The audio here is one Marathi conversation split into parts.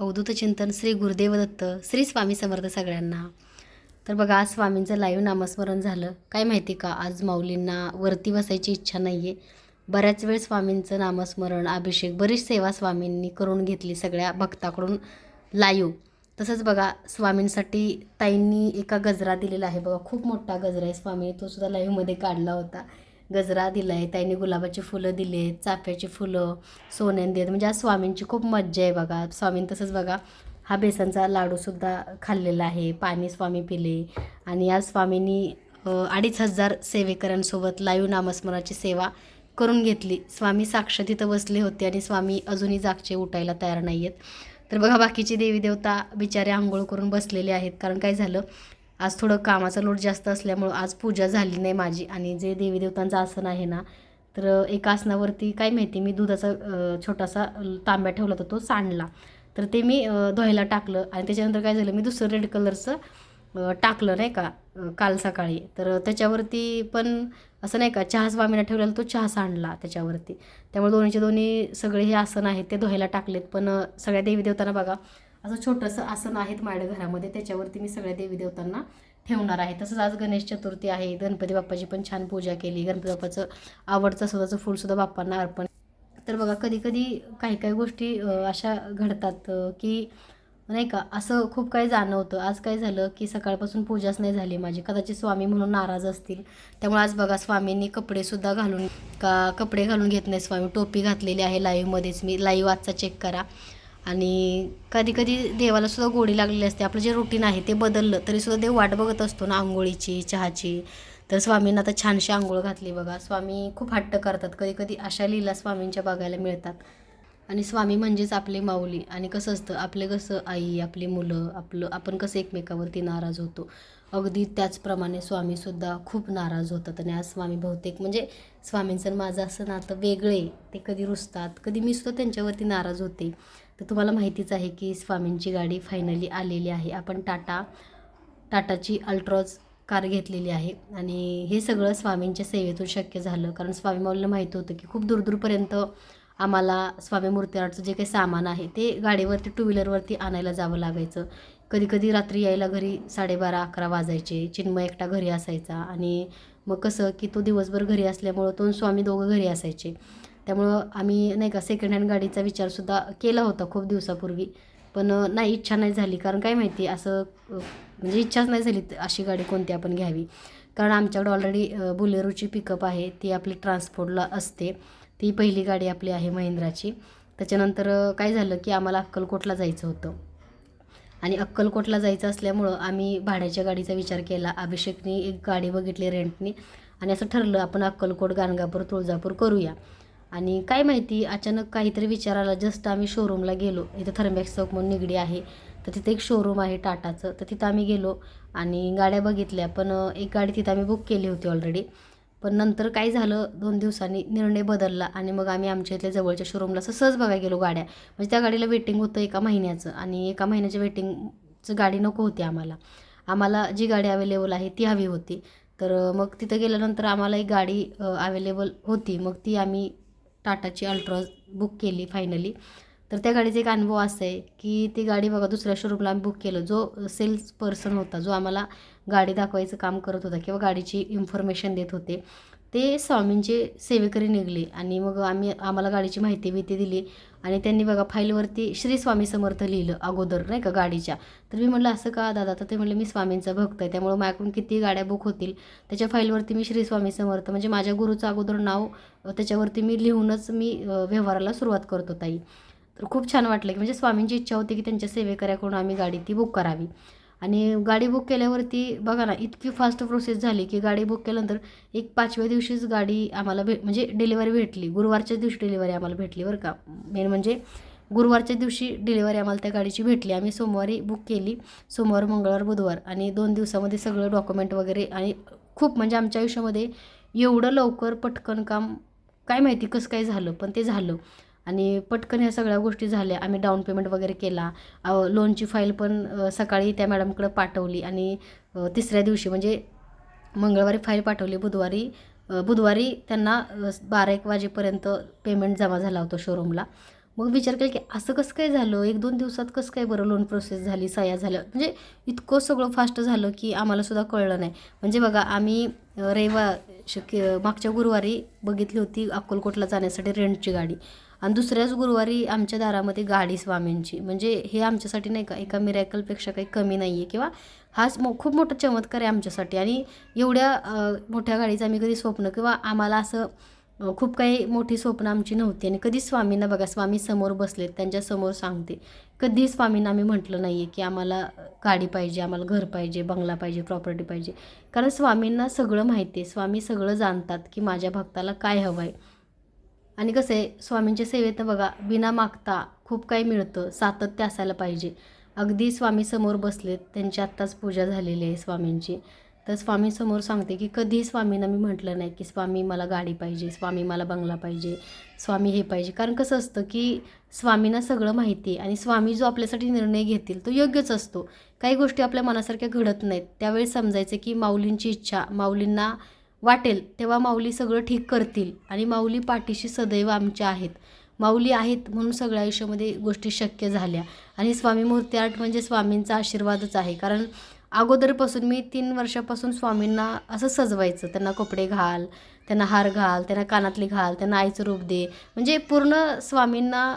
अवधूत चिंतन श्री गुरुदेव दत्त श्री स्वामी समर्थ सगळ्यांना. तर बघा आज स्वामींचं लाईव्ह नामस्मरण झालं. काय माहिती का आज माऊलींना वरती बसायची इच्छा नाही आहे बऱ्याच वेळ स्वामींचं नामस्मरण अभिषेक बरीच सेवा स्वामींनी करून घेतली सगळ्या भक्ताकडून लाईव्ह तसंच बघा स्वामींसाठी ताईंनी एका गजरा दिलेला आहे. बघा खूप मोठा गजरा आहे. स्वामी तो सुद्धा लाईव्हमध्ये काढला होता. गजरा दिला आहे ताईंनी गुलाबाची फुलं दिली आहेत चाफ्याची फुलं सोन्यांदी आहेत म्हणजे आज स्वामींची खूप मज्जा आहे बघा. स्वामीं तसंच बघा हा बेसनचा लाडूसुद्धा खाल्लेला आहे. पाणी स्वामी पिले. आणि आज स्वामींनी अडीच हजार सेवेकरांसोबत लाईव्ह नामस्मरणाची सेवा करून घेतली. स्वामी साक्ष तिथं बसले होते आणि स्वामी अजूनही जागचे उठायला तयार नाही आहेत तर बघा बाकीचे देवी देवता बिचारे आंघोळ करून बसलेले आहेत. कारण काय झालं? आज थोडं कामाचा लोड जास्त असल्यामुळं आज पूजा झाली नाही माझी आणि जे देवी देवतांचं आसन आहे ना तर एका आसनावरती काय माहिती मी दुधाचा छोटासा तांब्या ठेवला होता तो सांडला. तर ते मी धुवायला टाकलं आणि त्याच्यानंतर काय झालं मी दुसरं रेड कलरचं टाकलं नाही का काल सकाळी. तर त्याच्यावरती पण असं नाही का चहा स्वामीना ठेवलेला तो चहा सांडला त्याच्यावरती. त्यामुळे दोन्हीचे दोन्ही सगळे हे आसन आहेत ते धुवायला टाकलेत. पण सगळ्या देवीदेवतांना बघा असं छोटंसं आसन आहेत माझ्या घरामध्ये त्याच्यावरती मी सगळ्या देवी देवतांना ठेवणार आहे. तसंच आज गणेश चतुर्थी आहे. गणपती बाप्पाची पण छान पूजा केली. गणपती बाप्पाचं आवडतं स्वतःचं फुलसुद्धा बाप्पांना अर्पण. तर बघा कधी कधी काही काही गोष्टी अशा घडतात की नाही का असं खूप काही जाणवतं. आज काय झालं की सकाळपासून पूजाच नाही झाली माझी. कदाचित स्वामी म्हणून नाराज असतील. त्यामुळे आज बघा स्वामींनी कपडेसुद्धा घालून का कपडे घालून घेत नाही स्वामी. टोपी घातलेली आहे लाईव्हमध्येच मी. लाईव्ह आजचा चेक करा. आणि कधी कधी देवाला सुद्धा गोडी लागलेली असते. आपलं जे रुटीन आहे ते बदललं तरीसुद्धा देव वाट बघत असतो ना आंघोळीची चहाची. तर स्वामींना आता छानशी आंघोळ घातली बघा. स्वामी खूप हट्ट करतात. कधी कधी अशा लीला स्वामींच्या बघायला मिळतात. आणि स्वामी म्हणजेच आपले माऊली. आणि कसं असतं आपले कसं आई आपली मुलं आपलं आपण कसं एकमेकावरती नाराज होतो. अगदी त्याचप्रमाणे स्वामीसुद्धा खूप नाराज होतात आणि आज स्वामी बहुतेक म्हणजे स्वामींचं माझं असं नातं वेगळे ते कधी रुसतात कधी मी सुद्धा त्यांच्यावरती नाराज होते. तर तुम्हाला माहितीच आहे की स्वामींची गाडी फायनली आलेली आहे. आपण टाटा टाटाची अल्ट्रॉज कार घेतलेली आहे आणि हे सगळं स्वामींच्या सेवेतून शक्य झालं. कारण स्वामी माऊलीला माहिती होतं की खूप दूरदूरपर्यंत आम्हाला स्वामी मूर्ती आर्टचं जे काही सामान आहे ते गाडीवरती टू व्हीलरवरती आणायला जावं लागायचं. कधी कधी रात्री यायला घरी साडेबारा अकरा वाजायचे. चिन्मय एकटा घरी असायचा आणि मग कसं की तो दिवसभर घरी असल्यामुळं तो स्वामी दोघं घरी असायचे. त्यामुळं आम्ही नाही का सेकंड हँड गाडीचा विचारसुद्धा केला होता खूप दिवसापूर्वी. पण नाही इच्छा नाही झाली. कारण काय माहिती असं म्हणजे इच्छाच नाही झाली अशी गाडी कोणती आपण घ्यावी. कारण आमच्याकडे ऑलरेडी बुलेरोची पिकअप आहे. ती आपली ट्रान्सपोर्टला असते. ती पहिली गाडी आपली आहे महिंद्राची. त्याच्यानंतर काय झालं की आम्हाला अक्कलकोटला जायचं होतं. आणि अक्कलकोटला जायचं असल्यामुळं आम्ही भाड्याच्या गाडीचा विचार केला. अभिषेकने एक गाडी बघितली रेंटनी आणि असं ठरलं आपण अक्कलकोट गाणगापूर तुळजापूर करूया. आणि काय माहिती अचानक काहीतरी विचार आला. जस्ट आम्ही शोरूमला गेलो. इथं थर्मॅक्स चौक म्हणून निगडी आहे. तर तिथे एक शोरूम आहे टाटाचं. तर तिथं आम्ही गेलो आणि गाड्या बघितल्या. पण एक गाडी तिथं आम्ही बुक केली होती ऑलरेडी पण नंतर काय झालं दोन दिवसांनी निर्णय बदलला आणि मग आम्ही आमच्या इथल्या जवळच्या शोरूमला असं सहज बघायला गेलो गाड्या. म्हणजे त्या गाडीला वेटिंग होतं एका महिन्याचं आणि एका महिन्याच्या वेटिंगचं गाडी नको होती आम्हाला. आम्हाला जी गाडी अवेलेबल आहे ती हवी होती. तर मग तिथं गेल्यानंतर आम्हाला एक गाडी अवेलेबल होती. मग ती आम्ही टाटाची अल्ट्रा बुक केली फायनली तर त्या गाडीचा एक अनुभव असा आहे की ती गाडी बघा दुसऱ्या शोरूमला आम्ही बुक केलं. जो सेल्स पर्सन होता जो आम्हाला गाडी दाखवायचं काम करत होता किंवा गाडीची इन्फॉर्मेशन देत होते. ते स्वामींचे सेवेकरी निघले आणि मग आम्ही आम्हाला गाडीची माहिती बिहिती दिली आणि त्यांनी बघा फाईलवरती श्री स्वामी समर्थ लिहिलं अगोदर नाही का गाडीच्या. तर मी म्हटलं असं का दादा? तर ते म्हटलं मी स्वामींचा भक्त आहे त्यामुळं माझ्याकडून किती गाड्या बुक होतील त्याच्या फाईलवरती मी श्री स्वामी समर्थ म्हणजे माझ्या गुरुचं अगोदर नाव त्याच्यावरती मी लिहूनच मी व्यवहाराला सुरुवात करतो ताई. तर खूप छान वाटलं की म्हणजे स्वामींची इच्छा होती की त्यांच्या सेवेकऱ्याकडून आम्ही गाडी ती बुक करावी. आणि गाडी बुक केल्यावरती बघा ना इतकी फास्ट प्रोसेस झाली की गाडी बुक केल्यानंतर एक पाचव्या दिवशीच गाडी आम्हाला भेट म्हणजे डिलिव्हरी भेटली. गुरुवारच्या दिवशी डिलिव्हरी आम्हाला भेटली बरं का. मेन म्हणजे गुरुवारच्या दिवशी डिलिव्हरी आम्हाला त्या गाडीची भेटली. आम्ही सोमवारी बुक केली सोमवार मंगळवार बुधवार आणि दोन दिवसामध्ये सगळं डॉक्युमेंट वगैरे आणि खूप म्हणजे आमच्या आयुष्यामध्ये एवढं लवकर पटकन काम काय माहिती कसं काय झालं पण ते झालं. आणि पटकन ह्या सगळ्या गोष्टी झाल्या. आम्ही डाऊन पेमेंट वगैरे केला. लोनची फाईल पण सकाळी त्या मॅडमकडं पाठवली आणि तिसऱ्या दिवशी म्हणजे मंगळवारी फाईल पाठवली. बुधवारी बुधवारी त्यांना बारा एक वाजेपर्यंत पेमेंट जमा झाला होता शोरूमला मग विचार केला की असं कसं काय झालं? एक दोन दिवसात कसं काय बरं लोन प्रोसेस झाली सया झाल्या? म्हणजे इतकं सगळं फास्ट झालं की आम्हालासुद्धा कळलं नाही. म्हणजे बघा आम्ही रविवार शक्य मागच्या गुरुवारी बघितली होती अक्कलकोटला जाण्यासाठी रेंटची गाडी. आणि दुसऱ्याच गुरुवारी आमच्या दारामध्ये गाडी स्वामींची. म्हणजे हे आमच्यासाठी नाही का एका मिरॅकलपेक्षा काही कमी नाही आहे किंवा हाच मो खूप मोठा चमत्कार आहे आमच्यासाठी. आणि एवढ्या मोठ्या गाडीचं आम्ही कधी स्वप्न किंवा आम्हाला असं खूप काही मोठी स्वप्न आमची नव्हती. आणि कधी स्वामींना बघा स्वामी समोर बसलेत त्यांच्यासमोर सांगते. कधी स्वामींना आम्ही म्हटलं नाही आहे की आम्हाला गाडी पाहिजे आम्हाला घर पाहिजे बंगला पाहिजे प्रॉपर्टी पाहिजे. कारण स्वामींना सगळं माहिती आहे. स्वामी सगळं जाणतात की माझ्या भक्ताला काय हवं आहे आणि कसं आहे स्वामींच्या सेवेत बघा बिना मागता खूप काही मिळतं सातत्य असायला पाहिजे. अगदी स्वामी समोर बसलेत त्यांची आत्ताच पूजा झालेली आहे स्वामींची. तर स्वामी समोर सांगते की कधीही स्वामींना मी म्हटलं नाही की स्वामी मला गाडी पाहिजे स्वामी मला बंगला पाहिजे स्वामी हे पाहिजे. कारण कसं असतं की स्वामींना सगळं माहिती आहे आणि स्वामी जो आपल्यासाठी निर्णय घेतील तो योग्यच असतो. काही गोष्टी आपल्या मनासारख्या घडत नाहीत. त्यावेळी समजायचं की माऊलींची इच्छा माऊलींना वाटेल तेव्हा माऊली सगळं ठीक करतील आणि माऊली पाठीशी सदैव आमच्या आहेत. माऊली आहेत म्हणून सगळ्या आयुष्यामध्ये गोष्टी शक्य झाल्या. आणि स्वामी मूर्ती आर्ट म्हणजे स्वामींचा आशीर्वादच आहे. कारण अगोदरपासून मी तीन वर्षापासून स्वामींना असं सजवायचं. त्यांना कपडे घाल त्यांना हार घाल त्यांना कानातले घाल त्यांना आईचं रूप दे. म्हणजे पूर्ण स्वामींना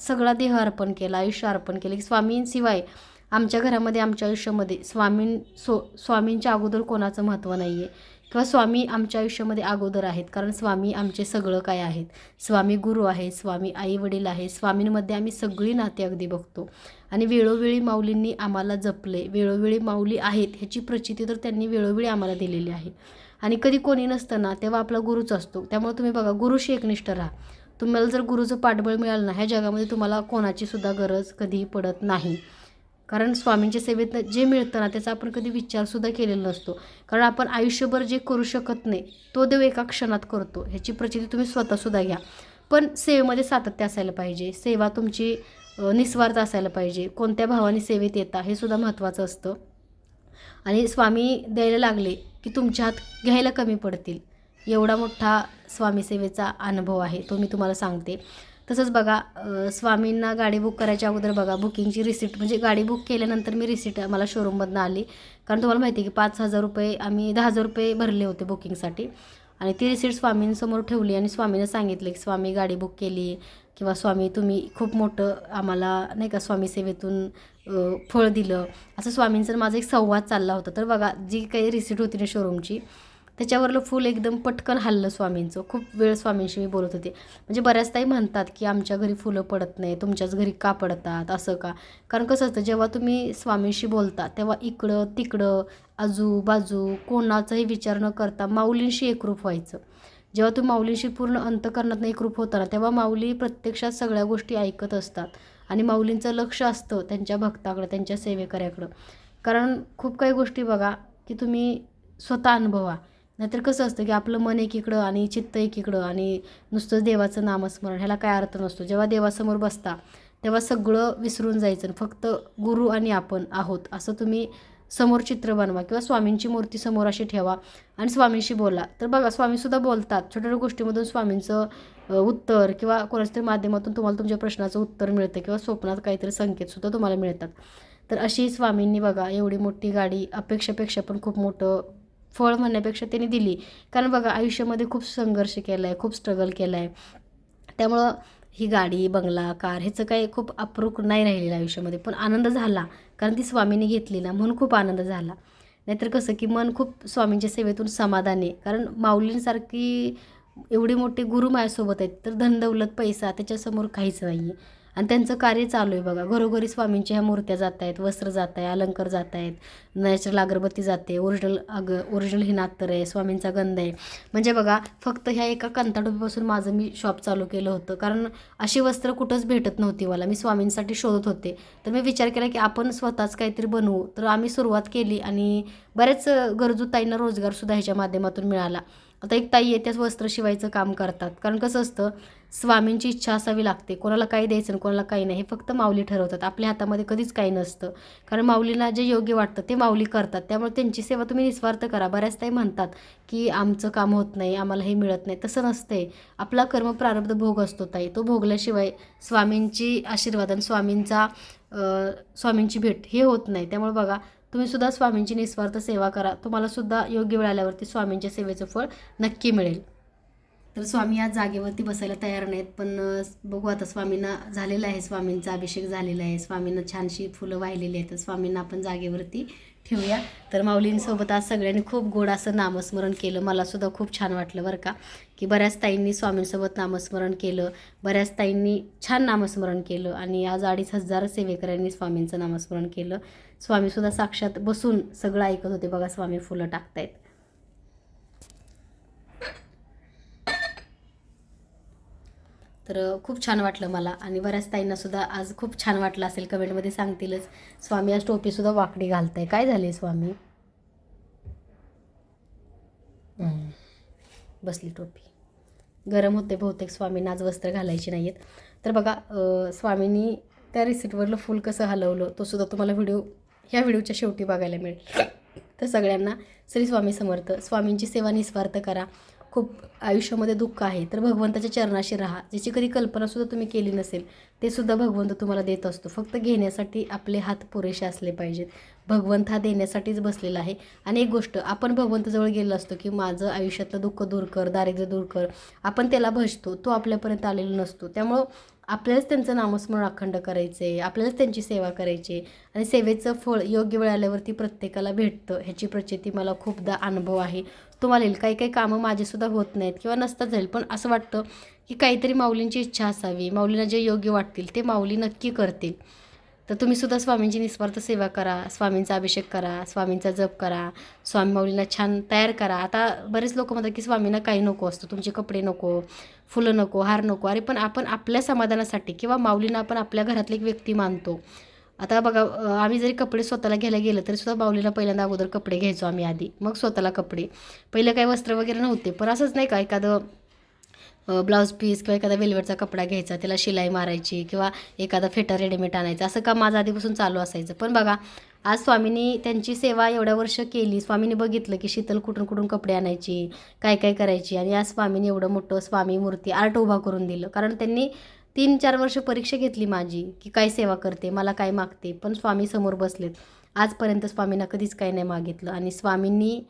सगळा देह अर्पण केला आयुष्य अर्पण केलं. की स्वामींशिवाय आमच्या घरामध्ये आमच्या आयुष्यामध्ये स्वामीं सो स्वामींच्या अगोदर कोणाचं महत्त्व नाही आहे किंवा स्वामी आमच्या आयुष्यामध्ये अगोदर आहेत कारण स्वामी आमचे सगळं काय आहेत? स्वामी गुरु आहेत स्वामी आई वडील आहेत स्वामींमध्ये आम्ही सगळी नाते अगदी बघतो. आणि वेळोवेळी माऊलींनी आम्हाला जपले वेळोवेळी माऊली आहेत ह्याची प्रचिती तर त्यांनी वेळोवेळी आम्हाला दिलेली आहे. आणि कधी कोणी नसतं ना तेव्हा आपला गुरुच असतो. त्यामुळे तुम्ही बघा गुरुशी एकनिष्ठ राहा. तुम्हाला जर गुरुचं पाठबळ मिळालं ना ह्या जगामध्ये तुम्हाला कोणाची सुद्धा गरज कधीही पडत नाही. कारण स्वामींच्या सेवेतनं जे मिळतं ना त्याचा आपण कधी विचारसुद्धा केलेला नसतो. कारण आपण आयुष्यभर जे करू शकत नाही तो देव एका क्षणात करतो. ह्याची प्रचिती तुम्ही स्वतःसुद्धा घ्या. पण सेवेमध्ये सातत्य असायला पाहिजे. सेवा तुमची निस्वार्थ असायला पाहिजे. कोणत्या भावाने सेवेत येता हे सुद्धा महत्त्वाचं असतं. आणि स्वामी द्यायला लागले की तुमच्या हात घ्यायला कमी पडतील. एवढा मोठा स्वामीसेवेचा अनुभव आहे तो मी तुम्हाला सांगते. तसंच बघा स्वामींना गाडी बुक करायच्या अगोदर बघा बुकिंगची रिसिट म्हणजे गाडी बुक केल्यानंतर मी रिसिट मला शोरूममधनं आली. कारण तुम्हाला माहिती आहे की पाच हजार रुपये आम्ही दहा हजार रुपये भरले होते बुकिंगसाठी. आणि ती रिसिट स्वामींसमोर ठेवली आणि स्वामीनं सांगितलं की स्वामी गाडी बुक केली किंवा स्वामी तुम्ही खूप मोठं आम्हाला नाही का स्वामी सेवेतून फळ दिलं. असं स्वामींचं माझा एक संवाद चालला होता. तर बघा जी काही रिसिट होती ना शोरूमची त्याच्यावरलं फूल एकदम पटकन हल्लं स्वामींचं. खूप वेळ स्वामींशी मी बोलत होते. म्हणजे बऱ्याचदाही म्हणतात की आमच्या घरी फुलं पडत नाही तुमच्याच घरी का पडतात? असं का? कारण कसं असतं जेव्हा तुम्ही स्वामींशी बोलता तेव्हा इकडं तिकडं आजूबाजू कोणाचाही विचार न करता माऊलींशी एकरूप व्हायचं. जेव्हा तुम्ही माऊलींशी पूर्ण अंतकरणात एकरूप होता ना तेव्हा माऊली प्रत्यक्षात सगळ्या गोष्टी ऐकत असतात. आणि माऊलींचं लक्ष असतं त्यांच्या भक्ताकडं त्यांच्या सेवेकऱ्याकडं. कारण खूप काही गोष्टी बघा की तुम्ही स्वतः अनुभवा. नाहीतर कसं असतं की आपलं मन एकीकडं आणि चित्त एकीकडं आणि नुसतं देवाचं नामस्मरण ह्याला काय अर्थ नसतो. जेव्हा देवासमोर बसता तेव्हा सगळं विसरून जायचं फक्त गुरु आणि आपण आहोत असं तुम्ही समोर चित्र बनवा किंवा स्वामींची मूर्ती समोर अशी ठेवा आणि स्वामींशी बोला. तर बघा स्वामीसुद्धा बोलतात छोट्या छोट्या गोष्टीमधून स्वामींचं उत्तर किंवा कोणाच्या तरी माध्यमातून तुम्हाला तुमच्या प्रश्नाचं उत्तर मिळतं किंवा स्वप्नात काहीतरी संकेतसुद्धा तुम्हाला मिळतात. तर अशी स्वामींनी बघा एवढी मोठी गाडी अपेक्षापेक्षा पण खूप मोठं फळ म्हणण्यापेक्षा त्यांनी दिली. कारण बघा आयुष्यामध्ये खूप संघर्ष केला आहे खूप स्ट्रगल केला आहे त्यामुळं ही गाडी बंगला कार ह्याचं काही खूप अप्रूक नाही राहिलेलं आयुष्यामध्ये. पण आनंद झाला. कारण ती स्वामींनी घेतली ना म्हणून खूप आनंद झाला. नाहीतर कसं की मन खूप स्वामींच्या सेवेतून समाधान आहे. कारण माऊलींसारखी एवढी मोठी गुरु माझ्यासोबत आहेत तर धनदौलत पैसा त्याच्यासमोर काहीच नाही आहे आणि त्यांचं कार्य चालू आहे बघा. घरोघरी स्वामींच्या ह्या मूर्त्या जात आहेत वस्त्र जात आहे अलंकार जात आहेत नॅचरल अगरबत्ती जाते ओरिजिनल अग ओरिजिनल ही नात्तर आहे स्वामींचा गंध आहे. म्हणजे बघा फक्त ह्या एका कंताटोपीपासून माझं मी शॉप चालू केलं होतं. कारण अशी वस्त्र कुठंच भेटत नव्हती मला. मी स्वामींसाठी शोधत होते. तर मी विचार केला की आपण स्वतःच काहीतरी बनवू. तर आम्ही सुरुवात केली आणि बऱ्याच गरजू ताईंना रोजगारसुद्धा ह्याच्या माध्यमातून मिळाला. आता एक ताई आहे त्याच वस्त्र शिवायचं काम करतात. कारण कसं असतं स्वामींची इच्छा असावी लागते. कोणाला काही द्यायचं आणि कोणाला काही नाही. हे फक्त माऊली ठरवतात. आपल्या हातामध्ये कधीच काही नसतं. कारण माऊलींना जे योग्य वाटतं ते माऊली करतात. त्यामुळे त्यांची सेवा तुम्ही निस्वार्थ करा. बऱ्याच ताई म्हणतात की आमचं काम होत नाही. आम्हाला हे मिळत नाही. तसं नसतंय. आपला कर्म प्रारब्ध भोग असतो ताई. तो भोगल्याशिवाय स्वामींची आशीर्वाद आणि स्वामींचा स्वामींची भेट हे होत नाही. त्यामुळे बघा तुम्ही सुद्धा स्वामींची निस्वार्थ सेवा करा. तुम्हाला सुद्धा योग्य वेळ आल्यावरती स्वामींच्या सेवेचं फळ नक्की मिळेल. तर स्वामी आज जागेवरती बसायला तयार नाहीत पण बघू आता स्वामींना झालेला आहे स्वामींचा अभिषेक झालेला आहे. स्वामींना छानशी फुलं वाहिलेली आहेत तर स्वामींना आपण जागेवरती ठेवूया. तर माऊलींसोबत आज सगळ्यांनी खूप गोड असं नामस्मरण केलं. मला सुद्धा खूप छान वाटलं बरं का की बऱ्याच ताईंनी स्वामींसोबत नामस्मरण केलं बऱ्याच ताईंनी छान नामस्मरण केलं आणि आज अडीच हजार सेवेकऱ्यांनी स्वामींचं नामस्मरण केलं. स्वामीसुद्धा साक्षात बसून सगळं ऐकत होते. बघा स्वामी फुलं टाकतायत. तर खूप छान वाटलं मला आणि बऱ्याच ताईंना सुद्धा आज खूप छान वाटलं असेल कमेंटमध्ये सांगतीलच. स्वामी आज टोपीसुद्धा वाकडी घालताय. काय झाले स्वामी. बसली टोपी. गरम होते बहुतेक स्वामींना आज वस्त्र घालायची नाही आहेत तर बघा स्वामींनी त्या रिसिटवरलं फूल कसं हलवलं तो सुद्धा तुम्हाला व्हिडिओ ह्या व्हिडिओच्या शेवटी बघायला मिळेल. तर सगळ्यांना श्री स्वामी समर्थ. स्वामींची सेवा निस्वार्थ करा. खूप आयुष्यामध्ये दुःख आहे तर भगवंताच्या चरणाशी राहा. ज्याची कधी कल्पनासुद्धा तुम्ही केली नसेल ते सुद्धा भगवंत तुम्हाला देत असतो. फक्त घेण्यासाठी आपले हात पुरेसे असले पाहिजेत. भगवंत हा देण्यासाठीच बसलेला आहे. आणि एक गोष्ट आपण भगवंताजवळ गेलो असतो की माझं आयुष्यातलं दुःख दूर कर दारिद्र्य दूर कर. आपण त्याला भजतो तो आपल्यापर्यंत आलेला नसतो. त्यामुळं आपल्यालाच त्यांचं नामस्मरण अखंड करायचं आहे आपल्यालाच त्यांची सेवा करायची आहे आणि सेवेचं फळ योग्य वेळ आल्यावरती प्रत्येकाला भेटतं ह्याची प्रचिती मला खूपदा अनुभव आहे. तुम्हाला येईल. काही काही कामं माझेसुद्धा होत नाहीत किंवा नसतात जाईल पण असं वाटतं की काहीतरी माऊलींची इच्छा असावी. माऊलींना जे योग्य वाटतील ते माऊली नक्की करतील. तर तुम्हीसुद्धा स्वामींची निस्वार्थ सेवा करा. स्वामींचा अभिषेक करा. स्वामींचा जप करा. स्वामी माऊलींना छान तयार करा. आता बरेच लोक म्हणतात की स्वामींना काही नको असतं. तुमचे कपडे नको फुलं नको हार नको. अरे पण आपण आपल्या समाधानासाठी किंवा माऊलींना आपण आपल्या घरातली एक व्यक्ती मानतो. आता बघा आम्ही जरी कपडे स्वतःला घ्यायला गेलं तरी सुद्धा माऊलीला पहिल्यांदा अगोदर कपडे घ्यायचो आम्ही आधी. मग स्वतःला कपडे. पहिलं काही वस्त्र वगैरे नव्हते पण असंच नाही का एखादं ब्लाऊज पीस किंवा एखादा वेलवेटचा कपडा घ्यायचा त्याला शिलाई मारायची किंवा एखादा फेटा रेडीमेड आणायचा असं काम माझं आधीपासून चालू असायचं. पण बघा आज स्वामींनी त्यांची सेवा एवढ्या वर्ष केली स्वामींनी बघितलं की शीतल कुठून कुठून कपडे आणायची काय काय करायची आणि आज स्वामींनी एवढं मोठं स्वामी मूर्ती आर्ट उभा करून दिलं. कारण त्यांनी तीन चार वर्ष परीक्षा घेतली माझी की काय सेवा करते मला काय मागते पण स्वामी समोर बसलेत. आजपर्यंत स्वामींना कधीच काही नाही मागितलं आणि स्वामींनी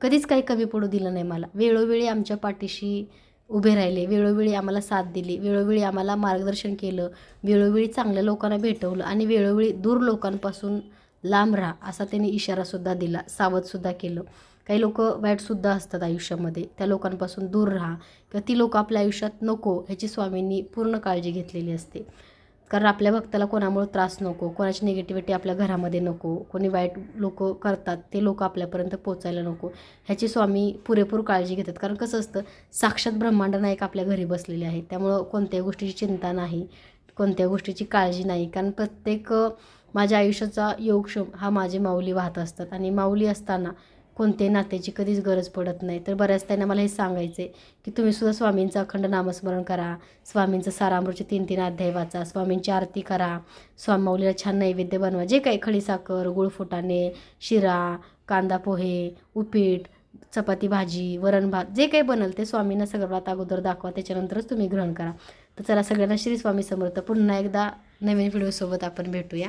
कधीच काही कमी पडू दिलं नाही मला. वेळोवेळी आमच्या पाठीशी उभे राहिले वेळोवेळी आम्हाला साथ दिली वेळोवेळी आम्हाला मार्गदर्शन केलं वेळोवेळी चांगल्या लोकांना भेटवलं आणि वेळोवेळी दूर लोकांपासून लांब राहा असा त्यांनी इशारासुद्धा दिला सावधसुद्धा केलं. काही लोक वाईटसुद्धा असतात आयुष्यामध्ये. त्या लोकांपासून दूर राहा. किंवा ती लोकं आपल्या आयुष्यात नको ह्याची स्वामींनी पूर्ण काळजी घेतलेली असते. कारण आपल्या भक्ताला कोणामुळे त्रास नको कोणाची निगेटिव्हिटी आपल्या घरामध्ये नको कोणी वाईट लोक करतात ते लोक आपल्यापर्यंत पोचायला नको. ह्याची स्वामी पुरेपूर काळजी घेतात. कारण कसं असतं साक्षात ब्रह्मांड नायक आपल्या घरी बसलेले आहेत. त्यामुळं कोणत्याही गोष्टीची चिंता नाही कोणत्या गोष्टीची काळजी नाही. कारण प्रत्येक माझ्या आयुष्याचा योगक्षम हा माझे माऊली वाहत असतात. आणि माऊली असताना कोणत्याही नात्याची कधीच गरज पडत नाही. तर बऱ्याच त्यांना मला हे सांगायचं आहे की तुम्हीसुद्धा स्वामींचं अखंड नामस्मरण करा. स्वामींचं सारामृतचे तीन तीन अध्याय वाचा. स्वामींची आरती करा. स्वामाऊलीला छान नैवेद्य बनवा. जे काही खडीसाखर गुळ फुटाणे शिरा कांदा पोहे उपीट चपाती भाजी वरण भात जे काही बनल ते स्वामींना सगळ्यात अगोदर दाखवा. त्याच्यानंतरच तुम्ही ग्रहण करा. तर चला सगळ्यांना श्री स्वामी समर्थ. पुन्हा एकदा नवीन व्हिडिओसोबत आपण भेटूया.